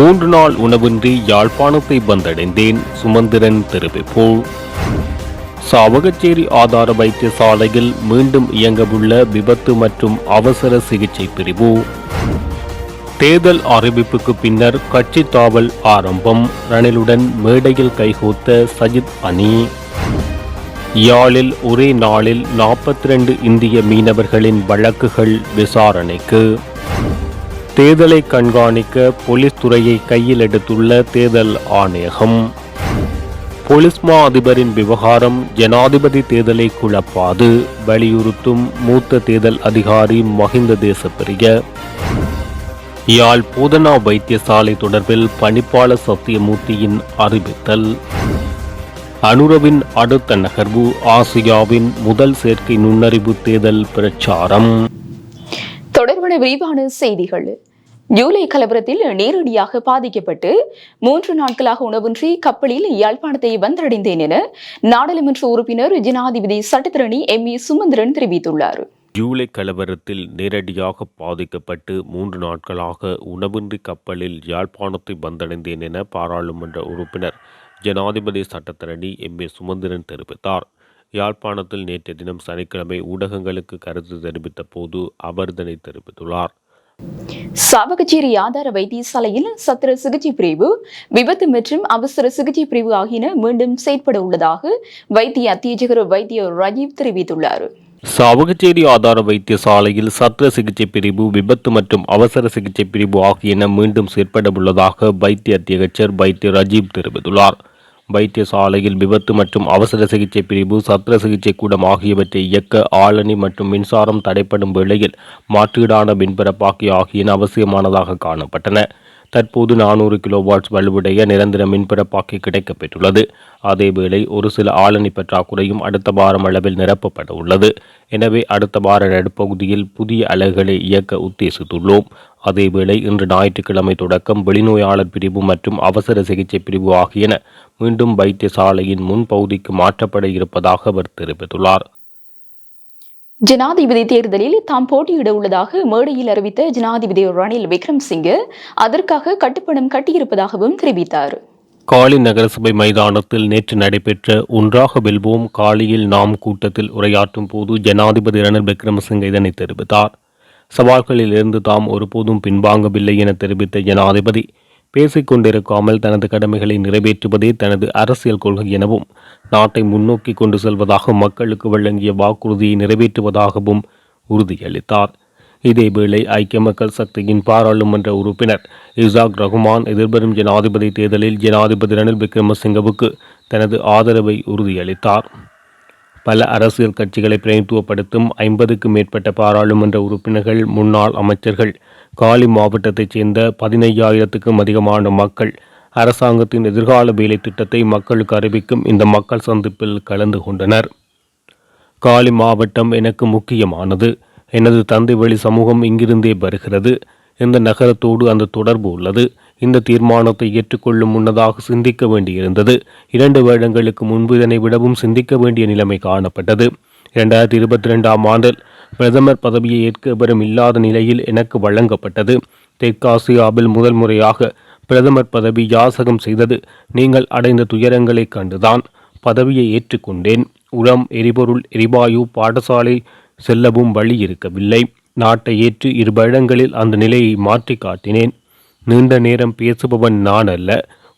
மூன்று நாள் உணவின்றி யாழ்ப்பாணத்தை வந்தடைந்தேன் சுமந்திரன் தெரிவிப்பு சாவகச்சேரி ஆதார வைத்தியசாலையில் மீண்டும் இயங்கவுள்ள விபத்து மற்றும் அவசர சிகிச்சை பிரிவு. தேர்தல் அறிவிப்புக்கு பின்னர் கட்சி தாவல் ஆரம்பம். ரணிலுடன் மேடையில் கைகோத்த சஜித் அணி. யாழில் ஒரே நாளில் 42 இந்திய மீனவர்களின் வழக்குகள் விசாரணைக்கு. தேர்தலை கண்காணிக்க போலீஸ் துறையை கையில் எடுத்துள்ள தேர்தல் ஆணையகம். பொலிஸ்மா மா அதிபரின் விவகாரம் ஜனாதிபதி தேர்தலை குழப்பாது. வலியுறுத்தும் மூத்த தேர்தல் அதிகாரி மஹிந்த தேசப்பிரிய. யாழ் பூதனா வைத்தியசாலை தொடர்பில் பணிப்பாளர் சத்தியமூர்த்தியின் அறிவித்தல். அனுரவின் அடுத்த நகர்வு ஆசியாவின் முதல் செயற்கை நுண்ணறிவு தேர்தல் பிரச்சாரம். தொடர்பான விரிவான செய்திகள். ஜூலை கலவரத்தில் நேரடியாக பாதிக்கப்பட்டு மூன்று நாட்களாக உணவின்றி கப்பலில் யாழ்ப்பாணத்தை வந்தடைந்தேன் என நாடாளுமன்ற உறுப்பினர் ஜனாதிபதி சட்டத்திரணி எம் ஏ சுமந்திரன் தெரிவித்துள்ளார். ஜூலை கலவரத்தில் நேரடியாக பாதிக்கப்பட்டு மூன்று நாட்களாக உணவின்றி கப்பலில் யாழ்ப்பாணத்தை வந்தடைந்தேன் என பாராளுமன்ற உறுப்பினர் ஜனாதிபதி சட்டத்தரணி எம் ஏ சுமந்திரன் தெரிவித்தார். யாழ்ப்பாணத்தில் நேற்றைய தினம் சனிக்கிழமை ஊடகங்களுக்கு கருத்து தெரிவித்த போது அவர் இதனை தெரிவித்துள்ளார். சாவகச்சேரி ஆதார வைத்தியசாலையில் சத்திர சிகிச்சை பிரிவு விபத்து மற்றும் அவசர சிகிச்சை பிரிவு ஆகியன மீண்டும் செயற்பட உள்ளதாக வைத்திய அத்தியட்சகர் வைத்தியர் ராஜீவ் தெரிவித்துள்ளார். சாவகச்சேரி ஆதார வைத்தியசாலையில் சத்திர சிகிச்சை பிரிவு விபத்து மற்றும் அவசர சிகிச்சை பிரிவு ஆகியன மீண்டும் செயற்பட உள்ளதாக வைத்திய அத்தியகச்சர் வைத்திய ரஜீப் தெரிவித்துள்ளார். வைத்தியசாலையில் விபத்து மற்றும் அவசர சிகிச்சை பிரிவு சத்திர சிகிச்சை கூடம் ஆகியவற்றை இயக்க ஆளணி மற்றும் மின்சாரம் தடைப்படும் வேளையில் மாற்றீடான மின்பரப்பாக்கி ஆகியன அவசியமானதாக காணப்பட்டன. தற்போது நானூறு கிலோவாட்ஸ் வலுவுடைய நிரந்தர மின்பரப்பாக்கி கிடைக்கப்பெற்றுள்ளது அதேவேளை ஒரு சில ஆளணி பற்றாக்குறையும் அடுத்த வாரம் அளவில் நிரப்பப்பட உள்ளது. எனவே அடுத்த வார நடுப்பகுதியில் புதிய அலகுகளை இயக்க உத்தேசித்துள்ளோம். அதேவேளை இன்று ஞாயிற்றுக்கிழமை தொடக்கம் வெளிநோயாளர் பிரிவு மற்றும் அவசர சிகிச்சை பிரிவு ஆகியன மீண்டும் வைத்தியசாலையின் முன்பகுதிக்கு மாற்றப்பட இருப்பதாக அவர் தெரிவித்துள்ளார். ஜனாதிபதி தேர்தலில் தாம் போட்டியிட உள்ளதாக மேடையில் அறிவித்த ஜனாதிபதி ரணில் விக்ரம்சிங்கே அதற்காக கட்டுப்பணம் கட்டியிருப்பதாகவும் தெரிவித்தார். காலி நகரசபை மைதானத்தில் நேற்று நடைபெற்ற ஒன்றாக வெல்வோம் காலியில் நாம் கூட்டத்தில் உரையாற்றும் போது ஜனாதிபதி ரணில் விக்ரமசிங்கே இதனை தெரிவித்தார். சவால்களில் இருந்து தாம் ஒருபோதும் பின்வாங்கவில்லை என தெரிவித்த ஜனாதிபதி பேசிக்கொண்டிருக்காமல் தனது கடமைகளை நிறைவேற்றுவதே தனது அரசியல் கொள்கை எனவும் நாட்டை முன்னோக்கி கொண்டு செல்வதாக மக்களுக்கு வழங்கிய வாக்குறுதியை நிறைவேற்றுவதாகவும் உறுதியளித்தார். இதேவேளை ஐக்கிய மக்கள் சக்தியின் பாராளுமன்ற உறுப்பினர் இசாக் ரகுமான் எதிர்வரும் ஜனாதிபதி தேர்தலில் ஜனாதிபதி ரணில் விக்ரமசிங்கவுக்கு தனது ஆதரவை உறுதியளித்தார். பல அரசியல் கட்சிகளை பிரதிநிதித்துவப்படுத்தும் ஐம்பதுக்கும் மேற்பட்ட பாராளுமன்ற உறுப்பினர்கள் முன்னாள் அமைச்சர்கள் காலி மாவட்டத்தைச் சேர்ந்த பதினையாயிரத்துக்கும் அதிகமான மக்கள் அரசாங்கத்தின் எதிர்கால வேலை திட்டத்தை மக்களுக்கு அறிவிக்கும் இந்த மக்கள் சந்திப்பில் கலந்து கொண்டனர். காலி மாவட்டம் எனக்கு முக்கியமானது. எனது தந்தை வழி சமூகம் இங்கிருந்தே வருகிறது. இந்த நகரத்தோடு அந்த தொடர்பு உள்ளது. இந்த தீர்மானத்தை ஏற்றுக்கொள்ளும் முன்னதாக சிந்திக்க வேண்டியிருந்தது. இரண்டு வருடங்களுக்கு முன்பு இதனை விடவும் சிந்திக்க வேண்டிய நிலைமை காணப்பட்டது. இரண்டாயிரத்தி இருபத்தி ரெண்டாம் ஆண்டில் பிரதமர் பதவியை ஏற்க வரும் இல்லாத நிலையில் எனக்கு வழங்கப்பட்டது. தெற்காசியாவில் முதல் முறையாக பிரதமர் பதவி யாசகம் செய்தது நீங்கள் அடைந்த துயரங்களை கண்டுதான். பதவியை ஏற்றுக்கொண்டேன். உரம் எரிபொருள் எரிவாயு பாடசாலை செல்லவும் வழி இருக்கவில்லை. நாட்டை ஏற்று இரு வருடங்களில் அந்த நிலையை மாற்றி காட்டினேன் நீண்ட நேரம் பேசுபவன் நான் அல்ல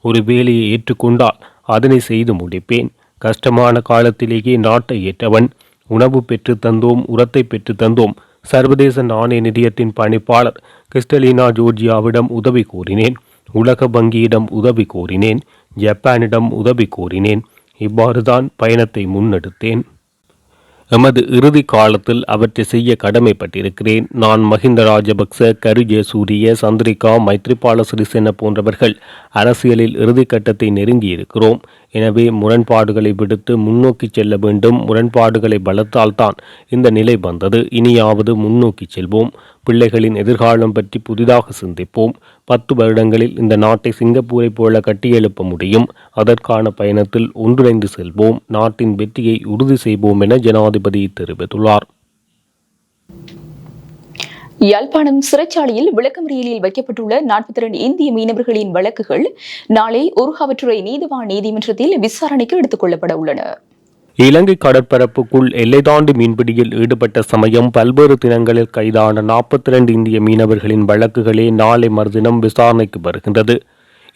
ஒரு வேலையை ஏற்றுக்கொண்டால் அதனை செய்து முடிப்பேன். கஷ்டமான காலத்திலேயே நாட்டை ஏற்றவன். உணவு பெற்று தந்தோம் உரத்தை பெற்று தந்தோம். சர்வதேச நாணய நிதியத்தின் பணிப்பாளர் கிறிஸ்டலினா ஜோர்ஜியாவிடம் உதவி கோரினேன். உலக வங்கியிடம் உதவி கோரினேன். ஜப்பானிடம் உதவி கோரினேன். இவ்வாறுதான் பயணத்தை முன்னெடுத்தேன். எமது இறுதி காலத்தில் அவற்றை செய்ய கடமைப்பட்டிருக்கிறேன். நான் மஹிந்த ராஜபக்ச கரு ஜெயசூரிய சந்திரிகா மைத்ரிபால சிறிசேன போன்றவர்கள் அரசியலில் இறுதிக்கட்டத்தை நெருங்கியிருக்கிறோம். எனவே முரண்பாடுகளை விடுத்து முன்னோக்கி செல்ல வேண்டும். முரண்பாடுகளை பலத்தால்தான் இந்த நிலை வந்தது. இனியாவது முன்னோக்கி செல்வோம். பிள்ளைகளின் எதிர்காலம் பற்றி புதிதாக சிந்திப்போம். பத்து வருடங்களில் இந்த நாட்டை சிங்கப்பூரை போல கட்டியெழுப்ப முடியும். அதற்கான பயணத்தில் ஒன்றிணைந்து செல்வோம். நாட்டின் வெற்றியை உறுதி செய்வோம் என ஜனாதிபதி தெரிவித்துள்ளார். யாழ்ப்பாணம் சிறைச்சாலையில் விளக்கமறியலில் வைக்கப்பட்டுள்ள நாற்பத்தி ரெண்டு இந்திய மீனவர்களின் வழக்குகள் நாளை உருகாவற்றுறை நீதிவான் நீதிமன்றத்தில் விசாரணைக்கு எடுத்துக் கொள்ளப்பட உள்ளன. இலங்கை கடற்பரப்புக்குள் எல்லை தாண்டி மீன்பிடியில் ஈடுபட்ட சமயம் பல்வேறு தினங்களில் கைதான நாற்பத்தி ரெண்டு இந்திய மீனவர்களின் வழக்குகளே நாளை மறுதினம் விசாரணைக்கு வருகின்றது.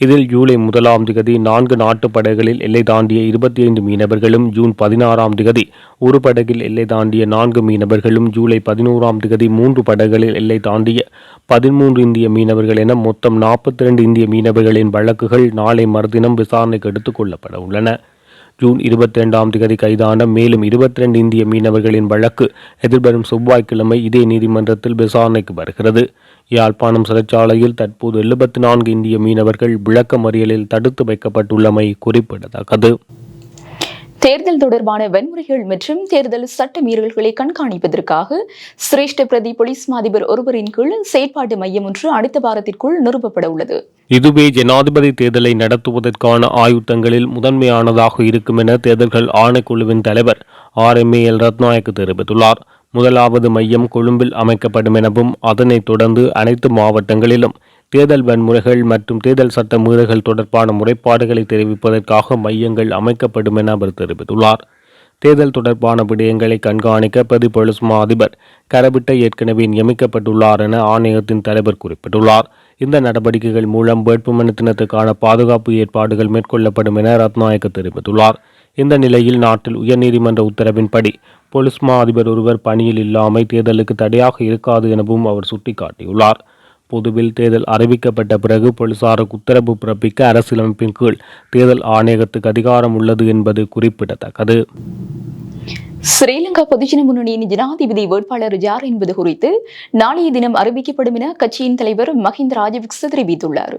இதில் ஜூலை முதலாம் திகதி நான்கு நாட்டு படகுகளில் எல்லை தாண்டிய இருபத்தி ஐந்து மீனவர்களும் ஜூன் பதினாறாம் திகதி ஒரு படகில் எல்லை தாண்டிய நான்கு மீனவர்களும் ஜூலை பதினோராம் திகதி மூன்று படகுகளில் எல்லை தாண்டிய பதிமூன்று இந்திய மீனவர்கள் என மொத்தம் நாற்பத்தி ரெண்டு இந்திய மீனவர்களின் வழக்குகள் நாளை மறுதினம் விசாரணைக்கு எடுத்துக் கொள்ளப்பட உள்ளன. ஜூன் இருபத்தி ரெண்டாம் தேதி கைதான மேலும் இருபத்தி ரெண்டு இந்திய மீனவர்களின் வழக்கு எதிர்வரும் செவ்வாய்க்கிழமை இதே நீதிமன்றத்தில் விசாரணைக்கு வருகிறது. யாழ்ப்பாணம் சிறைச்சாலையில் தற்போது எழுபத்தி நான்கு இந்திய மீனவர்கள் விளக்க மறியலில் தடுத்து வைக்கப்பட்டுள்ளமை குறிப்பிடத்தக்கது. தேர்தல் தொடர்பான வன்முறைகள் மற்றும் தேர்தல் சட்ட மீறல்களை கண்காணிப்பதற்காக சிரேஷ்ட பிரதி போலீஸ் மாதிபர் ஒருவரின் கீழ் செயற்பாட்டு மையம் ஒன்று அடுத்த வாரத்திற்குள் நிறுவப்பட உள்ளது. இதுவே ஜனாதிபதி தேர்தலை நடத்துவதற்கான ஆயுத்தங்களில் முதன்மையானதாக இருக்கும் என தேர்தல்கள் ஆணைக்குழுவின் தலைவர் ஆர் எம் எல் ரத்நாயக்கு தெரிவித்துள்ளார். முதலாவது மையம் கொழும்பில் அமைக்கப்படும் எனவும் அதனைத் தொடர்ந்து அனைத்து மாவட்டங்களிலும் தேர்தல் வன்முறைகள் மற்றும் தேர்தல் சட்ட மீறல்கள் தொடர்பான முறைப்பாடுகளை தெரிவிப்பதற்காக மையங்கள் அமைக்கப்படும் என அவர் தெரிவித்துள்ளார். தேர்தல் தொடர்பான விடயங்களை கண்காணிக்க பிரதி போலீஸ் மா அதிபர் கரபிட்ட ஏற்கனவே நியமிக்கப்பட்டுள்ளார் என ஆணையத்தின் தலைவர் குறிப்பிட்டுள்ளார். இந்த நடவடிக்கைகள் மூலம் வேட்புமனு தினத்துக்கான பாதுகாப்பு ஏற்பாடுகள் மேற்கொள்ளப்படும் என ரத்நாயக்க தெரிவித்துள்ளார். இந்த நிலையில் நாட்டில் உயர்நீதிமன்ற உத்தரவின்படி போலீஸ் மா அதிபர் ஒருவர் பணியில் இல்லாமை தேர்தலுக்கு தடையாக இருக்காது எனவும் அவர் சுட்டிக்காட்டியுள்ளார். பொதுவில் தேர்தல் அறிவிக்கப்பட்ட பிறகு போலீசாருக்கு உத்தரவு பிறப்பிக்க அரசியலமைப்பின் கீழ் தேர்தல் ஆணையகத்துக்கு அதிகாரம் உள்ளது என்பது குறிப்பிடத்தக்கது. ஸ்ரீலங்கா பொதுஜன முன்னணியின் ஜனாதிபதி வேட்பாளர் யார் என்பது குறித்து நாளைய தினம் அறிவிக்கப்படும் என கட்சியின் தலைவர் மஹிந்த ராஜபக்ச தெரிவித்துள்ளார்.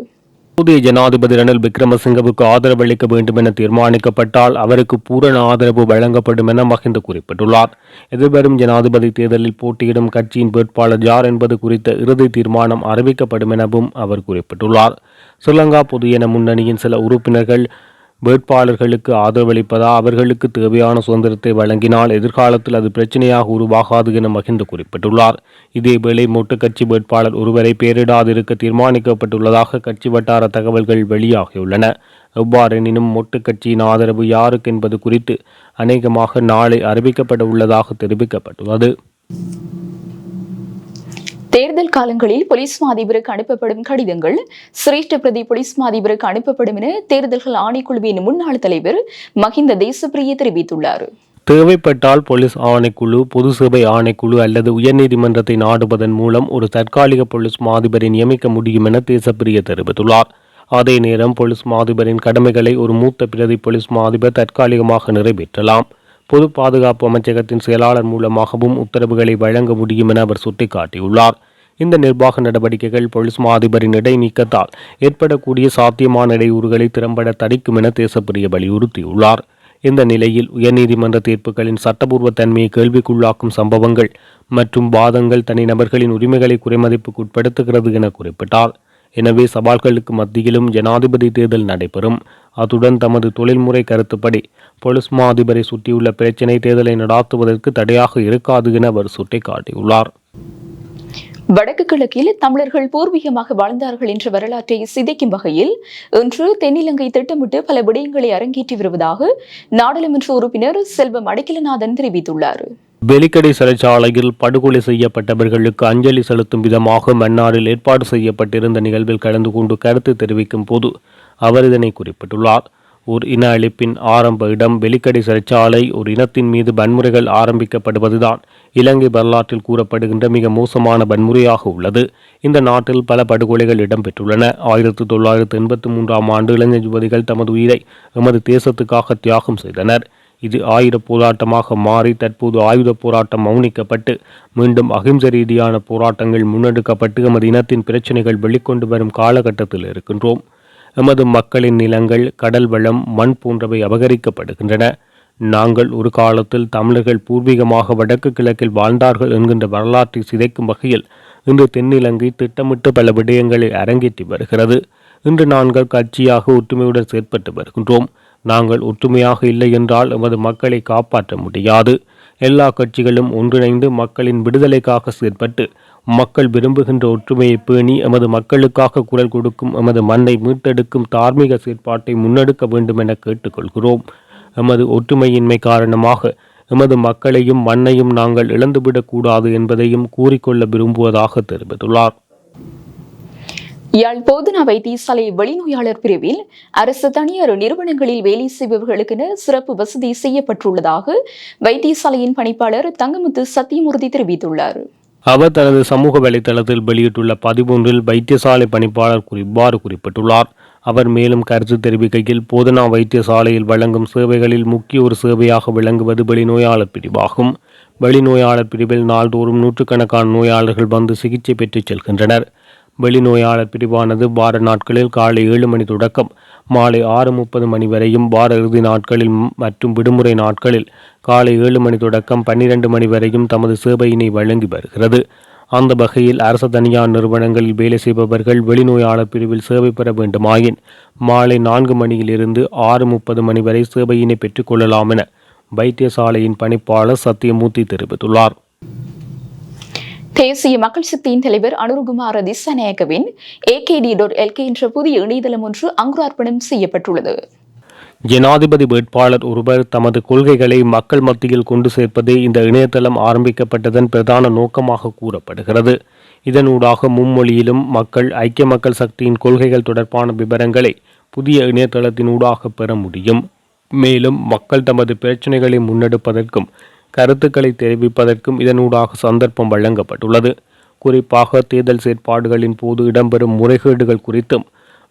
புதிய ஜனாதிபதி ரணில் விக்ரமசிங்கவுக்கு ஆதரவு அளிக்க வேண்டும் என தீர்மானிக்கப்பட்டால் அவருக்கு பூரண ஆதரவு வழங்கப்படும் என மஹிந்த குறிப்பிட்டுள்ளார். எதிர்வரும் ஜனாதிபதி தேர்தலில் போட்டியிடும் கட்சியின் வேட்பாளர் யார் என்பது குறித்த இறுதி தீர்மானம் அறிவிக்கப்படும் எனவும் அவர் குறிப்பிட்டுள்ளார். ஸ்ரீலங்கா பொதுஜன முன்னணியின் சில உறுப்பினர்கள் வேட்பாளர்களுக்கு ஆதரவளிப்பதா அவர்களுக்கு தேவையான சுதந்திரத்தை வழங்கினால் எதிர்காலத்தில் அது பிரச்சனையாக உருவாகாது என மகிந்து குறிப்பிட்டுள்ளார். இதேவேளை மொட்டு கட்சி வேட்பாளர் ஒருவரை பேரிடாதிருக்க தீர்மானிக்கப்பட்டுள்ளதாக கட்சி வட்டார தகவல்கள் வெளியாகியுள்ளன. எவ்வாறெனினும் மொட்டு கட்சியின் ஆதரவு யாருக்கு என்பது குறித்து அநேகமாக நாளை அறிவிக்கப்பட உள்ளதாக தெரிவிக்கப்பட்டுள்ளது. தேர்தல் காலங்களில் போலீஸ் மா அதிபருக்கு அனுப்பப்படும் கடிதங்கள் சிரேஷ்ட பிரதி போலீஸ் மா அதிபருக்கு அனுப்பப்படும் என தேர்தல்கள் ஆணைக்குழுவின் முன்னாள் தலைவர் மஹிந்த தேசப்பிரிய தெரிவித்துள்ளார். தேவைப்பட்டால் போலீஸ் ஆணைக்குழு பொது சேவை ஆணைக்குழு அல்லது உயர்நீதிமன்றத்தை நாடுவதன் மூலம் ஒரு தற்காலிக போலீஸ் மாதிபரை நியமிக்க முடியும் என தேசப்பிரிய தெரிவித்துள்ளார். அதே நேரம் போலீஸ் மாதிபரின் கடமைகளை ஒரு மூத்த பிரதி போலீஸ் மாதிபர் தற்காலிகமாக நிறைவேற்றலாம். பொது பாதுகாப்பு அமைச்சகத்தின் செயலாளர் மூலமாகவும் உத்தரவுகளை வழங்க முடியும் என அவர் சுட்டிக்காட்டியுள்ளார். இந்த நிர்வாக நடவடிக்கைகள் பொலிஸ்மா மாதிபரின் இடைநீக்கத்தால் ஏற்படக்கூடிய சாத்தியமான இடையூறுகளை திறம்பட தடுக்கும் என தேசப்பிரிய வலியுறுத்தியுள்ளார். இந்த நிலையில் உயர்நீதிமன்ற தீர்ப்புகளின் சட்டபூர்வ தன்மையை கேள்விக்குள்ளாக்கும் சம்பவங்கள் மற்றும் வாதங்கள் தனிநபர்களின் உரிமைகளை குறைமதிப்புக்கு உட்படுத்துகிறது என குறிப்பிட்டார். எனவே சவால்களுக்கு மத்தியிலும் ஜனாதிபதி தேர்தல் நடைபெறும். அத்துடன் தமது தொழில்முறை கருத்துப்படி போலீஸ் மா அதிபரை சுற்றியுள்ள பிரச்சினை தேர்தலை நடாத்துவதற்கு தடையாக இருக்காது என அவர் சுட்டிக்காட்டியுள்ளார். வடக்கு கிழக்கில் தமிழர்கள் பூர்வீகமாக வாழ்ந்தார்கள் என்ற வரலாற்றை சிதைக்கும் வகையில் இன்று தென்னிலங்கை திட்டமிட்டு பல விடயங்களை அரங்கேற்றி வருவதாக நாடாளுமன்ற உறுப்பினர் செல்வம் அடைக்கலநாதன் தெரிவித்துள்ளார். வெலிக்கடை சிறைச்சாலையில் படுகொலை செய்யப்பட்டவர்களுக்கு அஞ்சலி செலுத்தும் விதமாக மன்னாரில் ஏற்பாடு செய்யப்பட்டிருந்த நிகழ்வில் கலந்து கொண்டு கருத்து தெரிவிக்கும் போது அவர் இதனை குறிப்பிட்டுள்ளார். ஓர் இன அழிப்பின் ஆரம்ப இடம் வெலிக்கடை சிறைச்சாலை ஒரு இனத்தின் மீது வன்முறைகள் ஆரம்பிக்கப்படுவதுதான். இலங்கை வரலாற்றில் கூறப்படுகின்ற மிக மோசமான வன்முறையாக உள்ளது. இந்த நாட்டில் பல படுகொலைகள் இடம்பெற்றுள்ளன. ஆயிரத்தி தொள்ளாயிரத்து எண்பத்தி மூன்றாம் ஆண்டு இளைஞர் யுவதிகள் தமது உயிரை எமது தேசத்துக்காக தியாகம் செய்தனர். இது ஆயுத போராட்டமாக மாறி தற்போது ஆயுத போராட்டம் மௌனிக்கப்பட்டு மீண்டும் அகிம்சை ரீதியான போராட்டங்கள் முன்னெடுக்கப்பட்டு எமது இனத்தின் பிரச்சனைகள் வெளிக்கொண்டு வரும் காலகட்டத்தில் இருக்கின்றோம். எமது மக்களின் நிலங்கள் கடல் வளம் மண் போன்றவை அபகரிக்கப்படுகின்றன. நாங்கள் ஒரு காலத்தில் தமிழர்கள் பூர்வீகமாக வடக்கு கிழக்கில் வாழ்ந்தார்கள் என்கின்ற வரலாற்றை சிதைக்கும் வகையில் இன்று தென்னிலங்கை திட்டமிட்டு பல விடயங்களை அரங்கேற்றி வருகிறது. இன்று நாங்கள் கட்சியாக ஒற்றுமையுடன் செயற்பட்டு வருகின்றோம். நாங்கள் ஒற்றுமையாக இல்லை என்றால் எமது மக்களை காப்பாற்ற முடியாது. எல்லா கட்சிகளும் ஒன்றிணைந்து மக்களின் விடுதலைக்காக செயற்பட்டு மக்கள் விரும்புகின்ற ஒற்றுமையை பேணி எமது மக்களுக்காக குரல் கொடுக்கும் எமது மண்ணை மீட்டெடுக்கும் தார்மீக செயற்பாட்டை முன்னெடுக்க வேண்டும் என கேட்டுக்கொள்கிறோம். எமது ஒற்றுமையின்மை காரணமாக எமது மக்களையும் மண்ணையும் நாங்கள் இழந்துவிடக்கூடாது என்பதையும் கூறிக்கொள்ள விரும்புவதாக தெரிவித்துள்ளார். யாழ் போதனா வைத்தியசாலை வெளிநோயாளர் பிரிவில் அரசு தனியார் நிறுவனங்களில் வேலை செய்பவர்களுக்கென சிறப்பு வசதி செய்யப்பட்டுள்ளதாக வைத்தியசாலையின் பணிப்பாளர் தங்கமுத்து சத்தியமூர்த்தி தெரிவித்துள்ளார். அவர் தனது சமூக வலைதளத்தில் வெளியிட்டுள்ள பதிவொன்றில் வைத்தியசாலை பணிப்பாளர் குறிப்பாறு குறிப்பிட்டுள்ளார். அவர் மேலும் கருத்து தெரிவிக்கையில் போதனா வைத்தியசாலையில் வழங்கும் சேவைகளில் முக்கிய ஒரு சேவையாக விளங்குவது வெளிநோயாளர் பிரிவாகும். வெளிநோயாளர் பிரிவில் நாள்தோறும் நூற்றுக்கணக்கான நோயாளர்கள் வந்து சிகிச்சை பெற்றுச் செல்கின்றனர். வெளிநோயாளர் பிரிவானது வார நாட்களில் காலை ஏழு மணி தொடக்கம் மாலை ஆறு முப்பது மணி வரையும் வார இறுதி நாட்களில் மற்றும் விடுமுறை நாட்களில் காலை ஏழு மணி தொடக்கம் பன்னிரண்டு மணி வரையும் தமது சேவையினை வழங்கி வருகிறது. அந்த வகையில் அரசு தனியார் நிறுவனங்களில் வேலை செய்பவர்கள் வெளிநோயாளர் பிரிவில் சேவை பெற வேண்டுமாயின் மாலை நான்கு மணியிலிருந்து ஆறு முப்பது மணி வரை சேவையினை பெற்றுக்கொள்ளலாம் என வைத்தியசாலையின் பணிப்பாளர் சத்தியமூர்த்தி தெரிவித்துள்ளார். தேசிய மக்கள் சக்தியின் தலைவர் அனுருகுமார திசாநாயக்கவின் ஏகேடி டாட் எல்கே என்ற புதிய இணையதளம் ஒன்று அங்குரார்ப்பணம் செய்யப்பட்டுள்ளது. ஜனாதிபதி வேட்பாளர் ஒருவர் தமது கொள்கைகளை மக்கள் மத்தியில் கொண்டு சேர்ப்பதே இந்த இணையதளம் ஆரம்பிக்கப்பட்டதன் பிரதான நோக்கமாக கூறப்படுகிறது. இதனூடாக மும்மொழியிலும் மக்கள் ஐக்கிய மக்கள் சக்தியின் கொள்கைகள் தொடர்பான விவரங்களை புதிய இணையதளத்தினூடாக பெற முடியும். மேலும் மக்கள் தமது பிரச்சனைகளை முன்னெடுப்பதற்கும் கருத்துக்களை தெரிவிப்பதற்கும் இதனூடாக சந்தர்ப்பம் வழங்கப்பட்டுள்ளது. குறிப்பாக தேர்தல் செயற்பாடுகளின் போது இடம்பெறும் முறைகேடுகள் குறித்தும்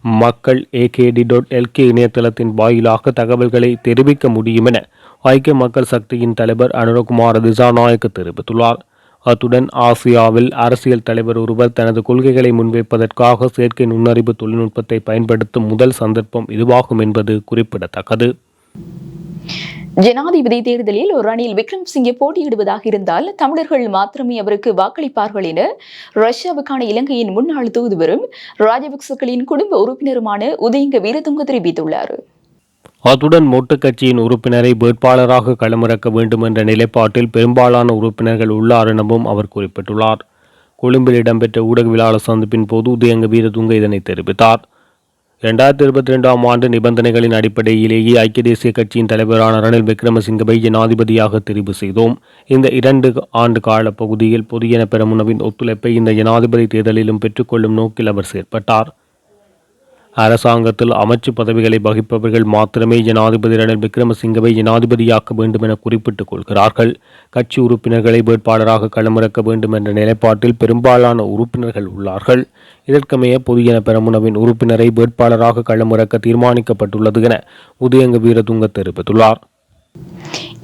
மக்கள் ஏகேடி டாட் எல்கே இணையதளத்தின் வாயிலாக தகவல்களை தெரிவிக்க முடியும் என ஐக்கிய மக்கள் சக்தியின் தலைவர் அனுரகுமார் திசாநாயக் தெரிவித்துள்ளார். அத்துடன் ஆசியாவில் அரசியல் தலைவர் ஒருவர் தனது கொள்கைகளை முன்வைப்பதற்காக செயற்கை நுண்ணறிவு தொழில்நுட்பத்தை பயன்படுத்தும் முதல் சந்தர்ப்பம் இதுவாகும் என்பது குறிப்பிடத்தக்கது. ஜனாதிபதி தேர்தலில் ஒரு ரணில் விக்ரம் சிங்கே போட்டியிடுவதாக இருந்தால் தமிழர்கள் மாத்திரமே அவருக்கு வாக்களிப்பார்கள் என ரஷ்யாவுக்கான இலங்கையின் முன்னாள் தூதுவரும் ராஜபக்சக்களின் குடும்ப உறுப்பினருமான உதயங்க வீரதுங்க தெரிவித்துள்ளார். அத்துடன் மொட்டு கட்சியின் உறுப்பினரை வேட்பாளராக களமிறக்க வேண்டும் என்ற நிலைப்பாட்டில் பெரும்பாலான உறுப்பினர்கள் உள்ளார் எனவும் அவர் குறிப்பிட்டுள்ளார். கொழும்பில் இடம்பெற்ற ஊடகவியலாளர் சந்திப்பின் போது உதயங்க வீரதுங்க இதனை தெரிவித்தார். இரண்டாயிரத்தி இருபத்தி ரெண்டாம் ஆண்டு நிபந்தனைகளின் அடிப்படையிலேயே ஐக்கிய தேசிய கட்சியின் தலைவரான ரணில் விக்ரமசிங்கவை ஜனாதிபதியாக தெரிவு செய்தோம். இந்த இரண்டு ஆண்டு கால பகுதியில் பொதுஜன பெரமுனவின் ஒத்துழைப்பை இந்த ஜனாதிபதி தேர்தலிலும் பெற்றுக்கொள்ளும் நோக்கில் அவர் செயற்பட்டார். அரசாங்கத்தில் அமைச்சு பதவிகளை வகிப்பவர்கள் மாத்திரமே ஜனாதிபதி ரணில் விக்ரமசிங்கவை ஜனாதிபதியாக்க வேண்டும் என குறிப்பிட்டுக் கொள்கிறார்கள். கட்சி உறுப்பினர்களை வேட்பாளராக களமிறக்க வேண்டும் என்ற நிலைப்பாட்டில் பெரும்பாலான உறுப்பினர்கள் உள்ளார்கள். இதற்கமைய பொதுஜன பெரமுனவின் உறுப்பினரை வேட்பாளராக களமிறக்க தீர்மானிக்கப்பட்டுள்ளது என உதயங்க வீரதுங்க தெரிவித்துள்ளார்.